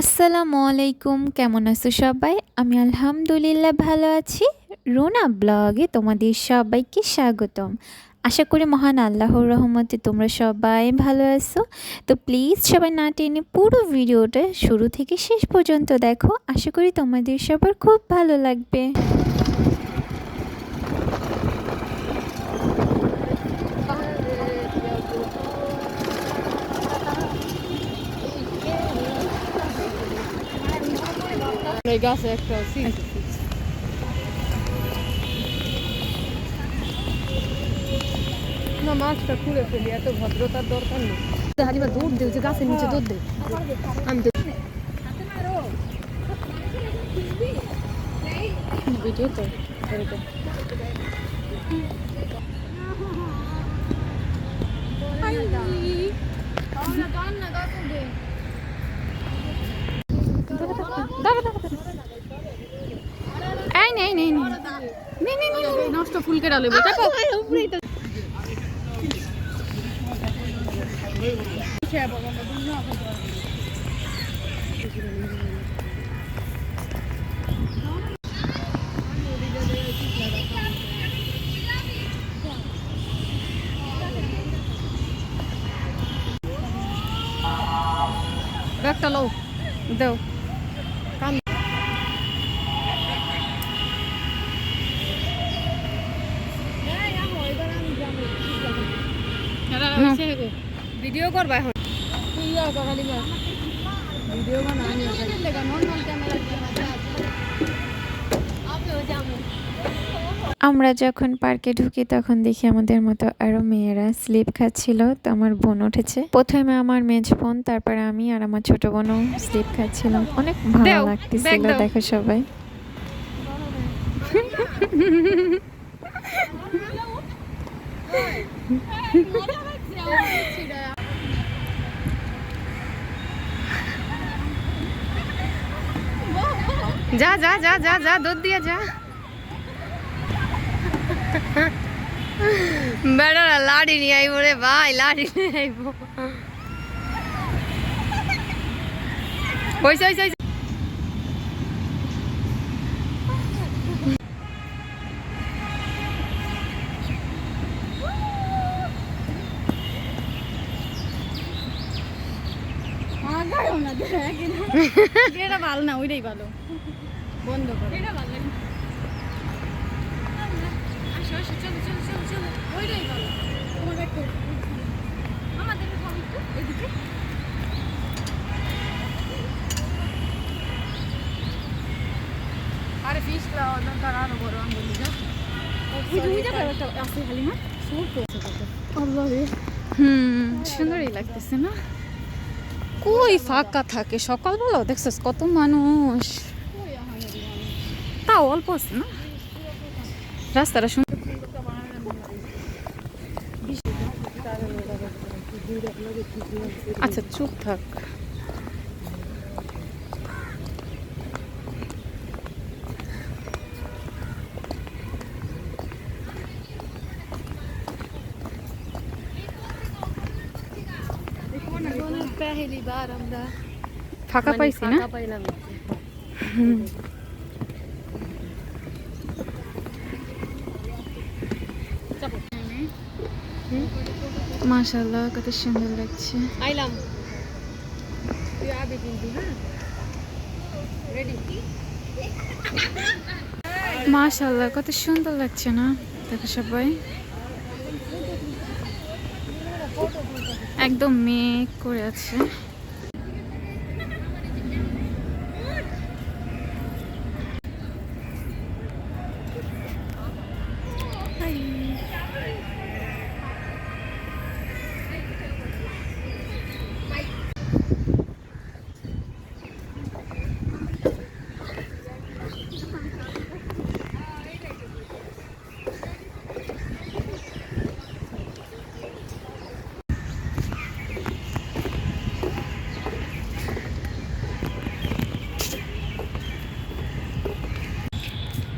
আসসালামু আলাইকুম, কেমন আছো সবাই? আমি আলহামদুলিল্লাহ ভালো আছি। রুনা ব্লগে তোমাদের সবাইকে স্বাগতম। আশা করি মহান আল্লাহর রহমতে তোমরা সবাই ভালো আছো। তো প্লিজ সবাই না টেনে পুরো ভিডিওটা শুরু থেকে শেষ পর্যন্ত দেখো। আশা করি তোমাদের সবার খুব ভালো লাগবে। এই গাছে একটা না মাছটা খুলে ফেলি এত ভদ্রতার দরকার নেই। হালিমা দৌড় দেও যে গাছের নিচে দৌড় দে। আমি ভিডিও তো করে দে। এই নেই নেই নেই নষ্ট ফুল কেটে লেবো চাপো ব্যাগটা লও দেও কান ভিডিও করবা এখন ইয়া ভিডিও আমরা যখন পার্কে ঢুকি তখন দেখি আমাদের মতো আরও মেয়েরা স্লিপ খাচ্ছিল তো আমার বোন উঠেছে প্রথমে আমার মেজ বোন তারপরে আমি আর আমার ছোট বোনও স্লিপ খাচ্ছিলাম অনেক ভালো লাগতেছিল। দেখো সবাই যা যা যা যা যা দুধ দিয়ে যা। বেড়ারা লাড়ি নিয়ে আইব রে ভাই, লাড়ি নিয়ে আইব। ওইসে ওইসে ওইসে। এটা ভালো না ওইটাই ভালো। বন্ধ করো। আরে ফিশ লাও দরকার আরও বড় আঙ্গুলি যা হুম সুন্দরই লাগতেছে না? কই ফাঁকা থাকে? সকালবেলাও দেখছিস কত মানুষ। তাও অল্প আছে না? রাস্তাটা সুন্দর আচ্ছা চুপ থাক। আমরা। ফাঁকা পাইছি না? পাইলাম মাশাল্লাহ কত সুন্দর লাগছে। আইলাম। তুই আবি কিন্তু হ্যাঁ? রেডি মাশাল্লাহ কত সুন্দর লাগছে না? দেখো সবাই। একদম মেঘ করে আছে।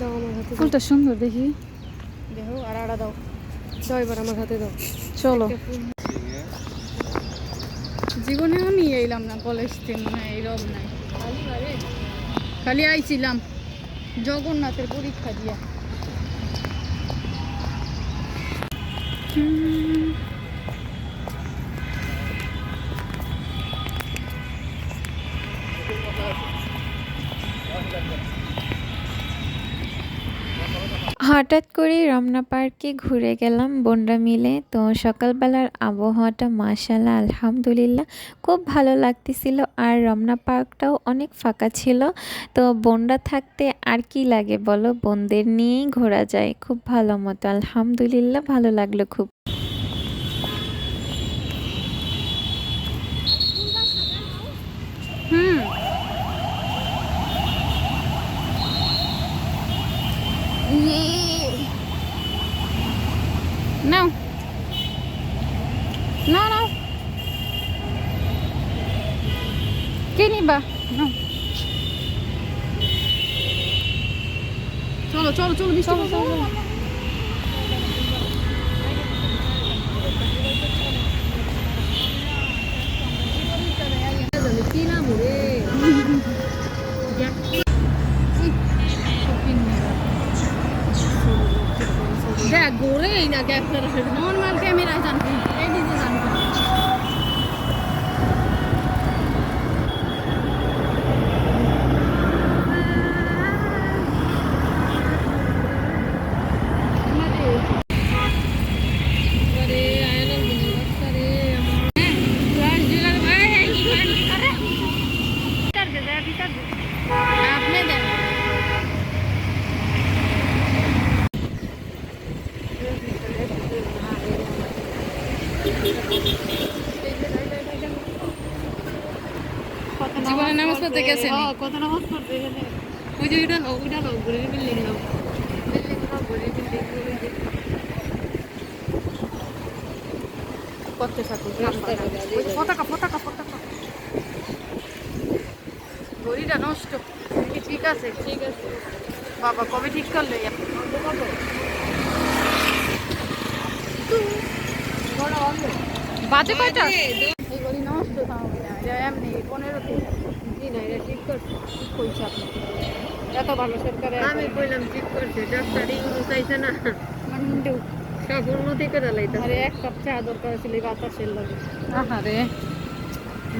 দেখতে দাও। ফুলটা সুন্দর দেখি। দেখো আর আড়া দাও। দাও এবার আমার হাতে দাও। চলো। জীবনে আমি এলাম না কলেজ থেকে মনে হয় এইরকম নাই। খালি আইছিলাম জগন্নাথের পরীক্ষা দিয়া। হুম। হঠাৎ করে রমনা পার্কে ঘুরে গেলাম বোনরা মিলে। তো সকালবেলার আবহাওয়াটা মাশাল্লাহ আলহামদুলিল্লাহ, খুব ভালো লাগতেছিল আর রমনা পার্কটাও অনেক ফাঁকা ছিল। তো বোনরা থাকতে আর কি লাগে বলো? বোনদের নিয়েই ঘোরা যায়। খুব ভালো মতো, আলহামদুলিল্লাহ, ভালো লাগল খুব হুম নাও না নাও কে নিবা? নাও চলো চলো চলো মিষ্টি চলো, চলো। দেখ ঘুরেই না ক্যাপচার নর্মাল ক্যামেরায় জানবি এডিটে জানবি আরে আয়নার গুণবাচ্চা রে আমার আপনি দেন জীবনে নামাজ পড়তে গেছেন হ্যাঁ, কত নামাজ পড়তে এখানে? ওই যে ওইটা নাও ওইটা নাও ঘুরে বিল্ডিং নাও। বিল্ডিং নাও ঘুরে বিল্ডিং করতে থাকো পতাকা পতাকা পতাকা। ঘড়িটা নষ্ট। ঠিক আছে? ঠিক আছে। বাবা কবে ঠিক করলে? বাজে কয়টা? এই ঘড়ি নষ্ট এমনি পনেরো জি না এটা ঠিক করছে। ঠিক কইছে আপনাকে এত ভালো সরকার আমি কইলাম ঠিক করছে ডাক্তার ইউরো চাইছে না। মান্ডু। সব উন্নতি করে লাইতে আরে এক কাপ চা দরকার ছিল বাতাসের লাগে। আহারে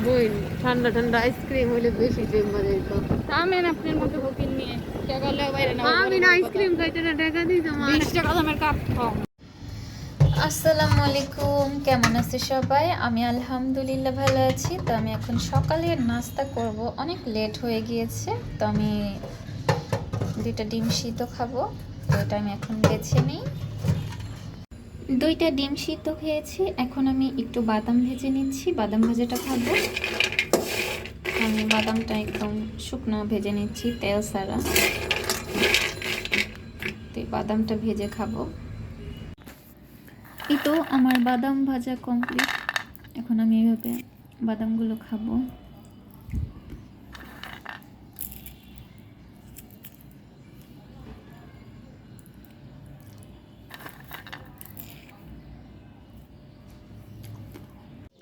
বই ঠান্ডা ঠান্ডা আইসক্রিম হইলে বেশি যে মজা হইতো আমেন আপনার মধ্যে ফকির নিয়ে। কে বাইরে না আমি না আইসক্রিম খাইতে না টাকা দিই তোমার বিশ টাকা দামের কাপ খাও। আসসালামু আলাইকুম কেমন আছে সবাই? আমি আলহামদুলিল্লাহ ভালো আছি। তো আমি এখন সকালে নাস্তা করব। অনেক লেট হয়ে গিয়েছে, তো আমি দুইটা ডিম সিদ্ধ খাব। তো এটা আমি এখন বেছে নিই। দুইটা ডিম সিদ্ধ খেয়েছি এখন আমি একটু বাদাম ভেজে নিচ্ছি। বাদাম ভাজাটা খাব। আমি বাদামটা একদম শুকনো ভেজে নিচ্ছি, তেল সারা তো বাদামটা ভেজে খাব। এই তো আমার বাদাম ভাজা কমপ্লিট এখন আমি এইভাবে বাদামগুলো খাব।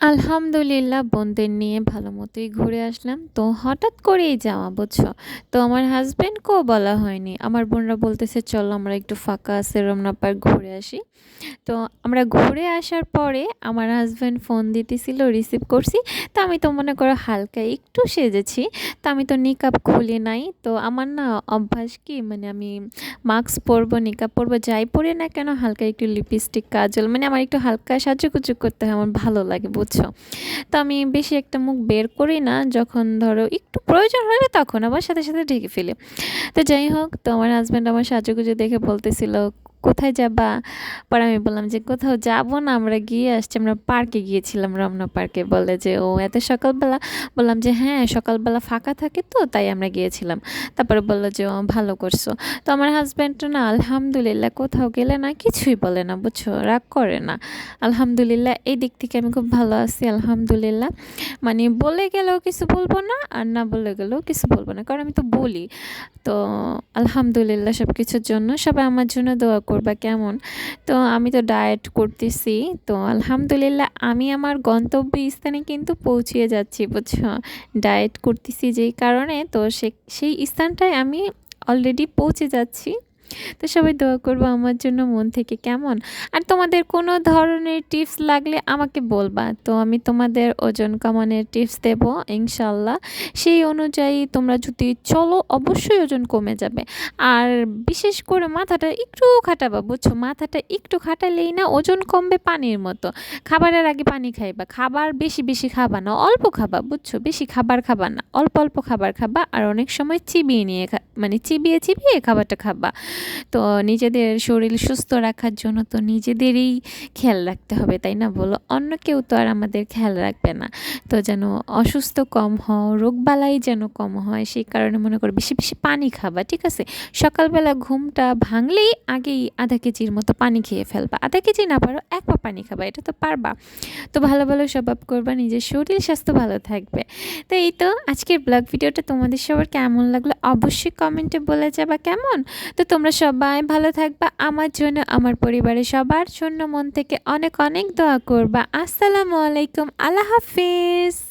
আলহামদুলিল্লাহ বোনদের নিয়ে ভালো মতোই ঘুরে আসলাম। তো হঠাৎ করেই যাওয়া, বুঝছ? তো আমার হাজব্যান্ডকেও বলা হয়নি। আমার বোনরা বলতেছে, চলো আমরা একটু ফাঁকা আছে, রমনা পার্ক ঘুরে আসি। তো আমরা ঘুরে আসার পরে আমার হাজব্যান্ড ফোন দিতেছিল, রিসিভ করছি। তো আমি তো মনে করো হালকা একটু সেজেছি। তো আমি তো নিকাপ খুলি নাই। তো আমার না অভ্যাস কি মানে আমি মাস্ক পরবো নিকাপ পরবো, যাই পরে না কেন, হালকা একটু লিপস্টিক, কাজল মানে আমার একটু হালকা সাজুকুচু করতে হয়, আমার ভালো লাগে, বুঝছ? তো আমি বেশি একটা মুখ বের করি না, যখন ধরো একটু প্রয়োজন হলে তখন, আবার সাথে সাথে ঢেকে ফেলি। তো যাই হোক, তো আমার হাজব্যান্ড আমার সাজুগুজু দেখে বলতেছিল কোথায় যাবা? পরে আমি বললাম যে, কোথাও যাব না, আমরা গিয়ে আসছি। আমরা পার্কে গিয়েছিলাম, রমনা পার্কে। বলে যে, ও, এত সকালবেলা? বললাম যে হ্যাঁ সকালবেলা ফাঁকা থাকে তো, তাই আমরা গিয়েছিলাম। তারপরে বলল যে, ও, ভালো করছ। তো আমার হাজব্যান্ড না, আলহামদুলিল্লাহ, কোথাও গেলে না, কিছুই বলে না, বুঝছ? রাগ করে না। আলহামদুলিল্লাহ, এই দিক থেকে আমি খুব ভালো আছি, আলহামদুলিল্লাহ। মানে বলে গেলেও কিছু বলব না, আর না বলে গেলেও কিছু বলব না, কারণ আমি তো বলি। তো আলহামদুলিল্লাহ সব কিছুর জন্য সবাই আমার জন্য দোয়া করবা কেমন? তো আমি তো ডায়েট করতেছি। তো আলহামদুলিল্লাহ আমি আমার গন্তব্য স্থানে কিন্তু পৌঁছিয়ে যাচ্ছি, বুঝছ? ডায়েট করতেছি যেই কারণে, তো সে, সেই স্থানটায় আমি অলরেডি পৌঁছে যাচ্ছি। তো সবাই দোয়া করব আমার জন্য মন থেকে কেমন। আর তোমাদের কোনো ধরনের টিপস লাগলে আমাকে বলবা। তো আমি তোমাদের ওজন কমানোর টিপস দেব ইনশাল্লাহ সেই অনুযায়ী তোমরা যদি চলো, অবশ্যই ওজন কমে যাবে। আর বিশেষ করে মাথাটা একটু খাটাবা, বুঝছ? মাথাটা একটু খাটালেই না ওজন কমবে পানির মতো। খাবারের আগে পানি খাইবা। খাবার বেশি বেশি খাবা না, অল্প খাবা, বুঝছ? বেশি খাবার খাবা না, অল্প অল্প খাবার খাবা। আর অনেক সময় চিবিয়ে নিয়ে মানে চিবিয়ে চিবিয়ে খাবারটা খাবা। তো নিজেদের শরীর সুস্থ রাখার জন্য তো নিজেদেরই খেয়াল রাখতে হবে, তাই না বলো? অন্য কেউ তো আর আমাদের খেয়াল রাখবে না। তো যেন অসুস্থ কম হও, রোগবালাই যেন কম হয়, সেই কারণে মনে করো বেশি বেশি পানি খাবা, ঠিক আছে? সকালবেলা ঘুমটা ভাঙলেই আগেই আধা কেজির মতো পানি খেয়ে ফেলবা। আধা কেজি না পারো, এক পা পানি খাবা, এটা তো পারবা। তো ভালো ভালো স্বভাব করবা, নিজের শরীর স্বাস্থ্য ভালো থাকবে। তো এই তো আজকের ব্লগ ভিডিওটা তোমাদের সবার কেমন লাগল? অবশ্যই কমেন্টে বলে যাবা কেমন? তো তোমরা সবাই ভালো থাকবা। আমার জন্য, আমার পরিবারের সবার জন্য মন থেকে অনেক অনেক দোয়া করবা। আসসালামু আলাইকুম। আল্লাহ হাফিজ।